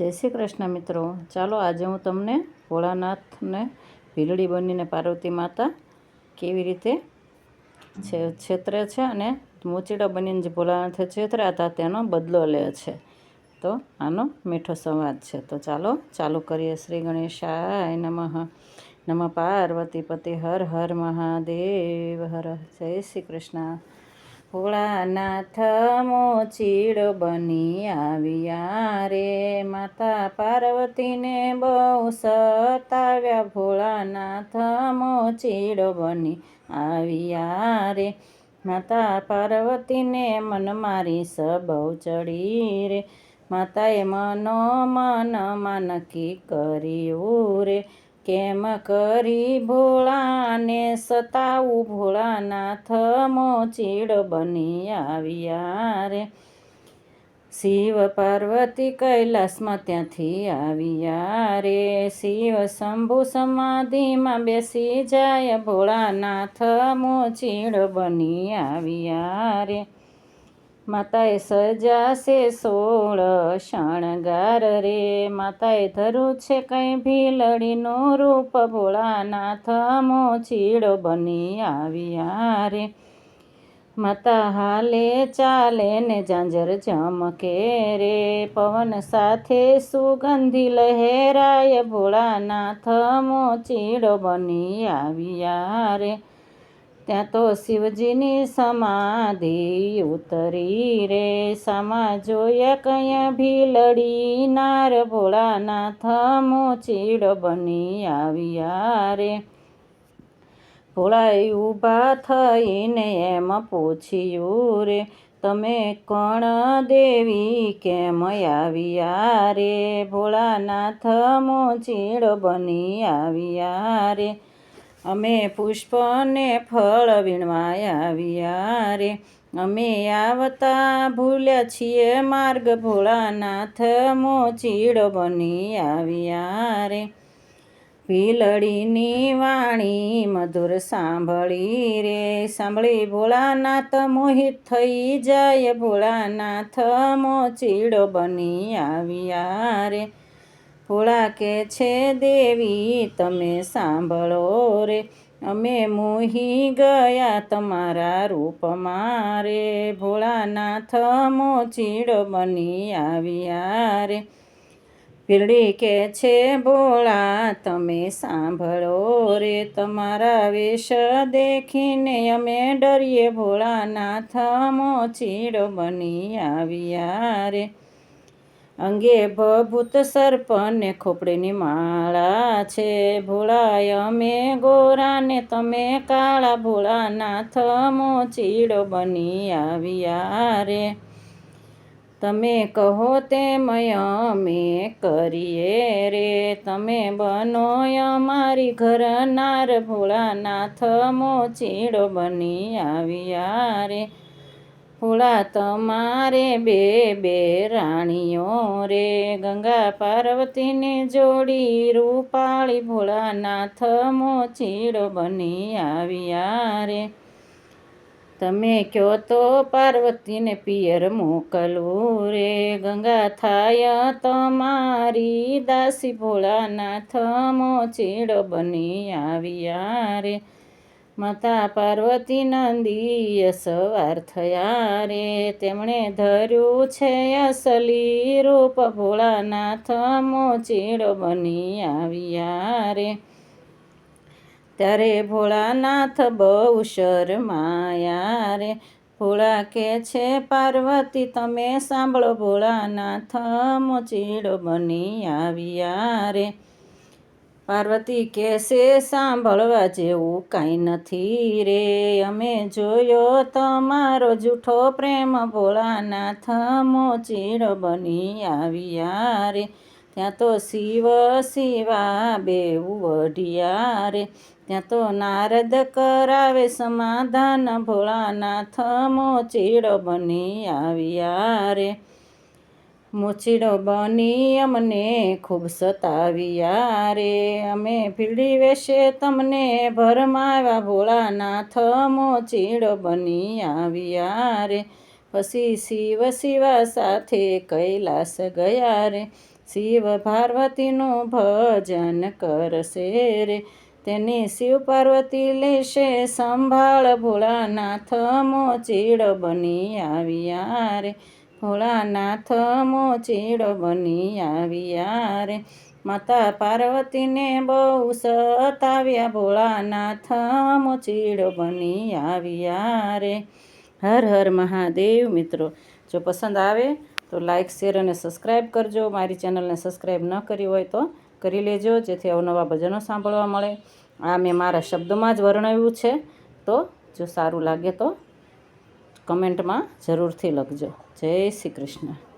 જય શ્રી કૃષ્ણ મિત્રો. ચાલો આજે હું તમને ભોળાનાથને ભીલડી બનીને પાર્વતી માતા કેવી રીતે છે, છેતરે છે અને મોચીડા બનીને જે ભોળાનાથે છેતર્યા હતા તેનો બદલો લે છે. તો આનો મીઠો સંવાદ છે. તો ચાલો, ચાલુ કરીએ. શ્રી ગણેશાય નમઃ. નમઃ પાર્વતી પતિ હર હર મહાદેવ. હર. જય શ્રી કૃષ્ણ. ભોળાનાથ મોચીડો બની આવ્યા રે. માતા પાર્વતીને બહુ સતાવ્યા. ભોળાનાથ મોચીડો બની આવ્યા રે. માતા પાર્વતીને મન મારી સબહુ ચડી રે. માતાએ મનો મનમાં નક્કી કર્યું રે. કેમ કરી ભોળાને સતાવું? ભોળાનાથ મોચીડ બની આવ્યા રે. શિવ પાર્વતી કૈલાસમાં ત્યાંથી આવ્યા રે. શિવ શંભુ સમાધિમાં બેસી જાય. ભોળાનાથ મોચીડ બની આવ્યા રે. માતાએ સજાશે સોળ શણગાર રે. માતાએ ધરું છે કંઈ ભીલડીનું રૂપ. ભોળાનાથ મોચીડો બની આવ્યા રે. માતા હાલે ચાલે ને ઝાંઝર ચમકે રે. પવન સાથે સુગંધી લહેરાય. ભોળાનાથ મોચીડો બની આવ્યા રે. ત્યાં તો શિવજીની સમાધિ ઉતરી રે. સામા જોયા કયા ભીલડી નાર ભોળાનાથ, મોચીડ બની આવ્યા રે. ભોળાઈ ઊભા થઈને એમ પૂછ્યું રે, તમે કોણ દેવી? કેમ આવ્યા રે? ભોળાનાથ, મોચીડ બની આવ્યા રે. અમે પુષ્પને ફળ વીણવા આવ્યા રે. અમે આવતા ભૂલ્યા છીએ માર્ગ ભોળાનાથ, મોચીડ બની આવ્યા રે. ભીલડીની વાણી મધુર સાંભળી રે. સાંભળી ભોળાનાથ, મોહિત થઈ જાય ભોળાનાથ, મોચીડ બની આવ્યા રે. ભોળા કે છે દેવી, તમે સાંભળો રે. અમે મોહી ગયા તમારા રૂપમાં રે. ભોળાનાથ મોચીડ બની આવ્યા રે. ભીલડી કે છે ભોળા, તમે સાંભળો રે. તમારા વેશ દેખીને અમે ડરીએ. ભોળાનાથ મોચીડ બની આવ્યા રે. અંગે ભભૂત સર્પને ખોપડીની માળા છે. ભોળાય, અમે ગોરાને, તમે કાળા ભોળાનાથ મોચીડો બની આવ્યા રે. તમે કહો તેમ અમે કરીએ રે. તમે બનો અમારી ઘરનાર ભોળાનાથ મોચીડો બની આવ્યા રે. ભોળા તમારે બે બે રાણીઓ રે. ગંગા પાર્વતીને જોડી રૂપાળી ભોળાનાથ મોચીડો બની આવ્યા રે. તમે કહો તો પાર્વતીને પિયર મોકલવું રે. ગંગા થાય તમારી દાસી ભોળાનાથ મોચીડો બની આવ્યા રે. માતા પાર્વતી નંદીય સવાર થયા રે. તેમણે ધર્યું છે અસલી રૂપ. ભોળાનાથ મોચીડો બની આવ્યા રે. ત્યારે ભોળાનાથ બહુ શરમાયા રે. ભોળા કે છે, પાર્વતી, તમે સાંભળો, ભોળાનાથ મોચીડો બની આવ્યા રે. પાર્વતી કહેશે સાંભળવા જેવું કાંઈ નથી રે. અમે જોયો તમારો જૂઠો પ્રેમ ભોળાનાથ મોચીર બની આવ્યા રે. ત્યાં તો શિવ શિવા બેવું વઢિયા રે. ત્યાં તો નારદ કરાવે સમાધાન ભોળાનાથ મોચીર બની આવ્યા રે. મોચીડો બની અમને ખૂબ સતાવ્યા રે. અમે ભીડી વેશે તમને ભરમાવ્યા ભોળાનાથ મોચીડો બની આવ્યા રે. પછી શિવ શિવા સાથે કૈલાસ ગયા રે. શિવ પાર્વતીનું ભજન કરશે રે. તેની શિવ પાર્વતી લેશે સંભાળ ભોળાનાથ મોચીડો બની આવ્યા રે. ભોળાનાથ મોચીડ બની આવ્યા રે. માતા પાર્વતીને બહુ સતાવ્યા. ભોળાનાથ મોચીડ બની આવ્યા રે. હર હર મહાદેવ મિત્રો, જો પસંદ આવે તો લાઈક, શેર અને સબસ્ક્રાઈબ કરજો. મારી ચેનલને સબસ્ક્રાઈબ ન કરી હોય તો કરી લેજો, જેથી અવનવા ભજનો સાંભળવા મળે. આ મેં મારા શબ્દોમાં જ વર્ણવ્યું છે. તો જો સારું લાગે તો કમેન્ટમાં જરૂરથી લખજો. જય શ્રી કૃષ્ણ.